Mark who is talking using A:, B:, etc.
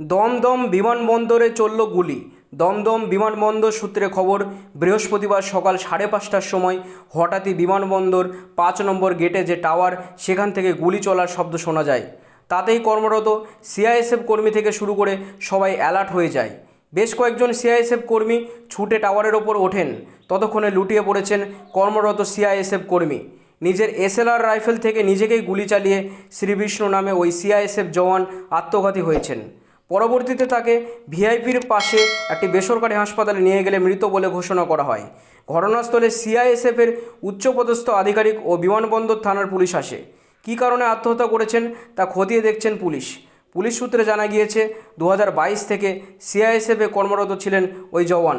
A: দমদম বিমানবন্দরে চলল গুলি। দমদম বিমানবন্দর সূত্রে খবর, বৃহস্পতিবার সকাল সাড়ে পাঁচটার সময় হঠাৎই বিমানবন্দর পাঁচ নম্বর গেটে যে টাওয়ার, সেখান থেকে গুলি চলার শব্দ শোনা যায়। তাতেই কর্মরত সিআইএসএফ কর্মী থেকে শুরু করে সবাই অ্যালার্ট হয়ে যায়। বেশ কয়েকজন সিআইএসএফ কর্মী ছুটে টাওয়ারের ওপর ওঠেন। ততক্ষণে লুটিয়ে পড়েছেন কর্মরত সিআইএসএফ কর্মী। নিজের এসএলআর রাইফেল থেকে নিজেকেই গুলি চালিয়ে শ্রীবিষ্ণু নামে ওই সিআইএসএফ জওয়ান আত্মঘাতী হয়েছেন। পরবর্তীতে তাকে ভিআইপির পাশে একটি বেসরকারি হাসপাতালে নিয়ে গেলে মৃত বলে ঘোষণা করা হয়। ঘটনাস্থলে সিআইএসএফের উচ্চপদস্থ আধিকারিক ও বিমানবন্দর থানার পুলিশ আসে। কী কারণে আত্মহত্যা করেছেন তা খতিয়ে দেখছেন পুলিশ। পুলিশ সূত্রে জানা গিয়েছে, দু হাজার বাইশ থেকে সিআইএসএফে কর্মরত ছিলেন ওই জওয়ান।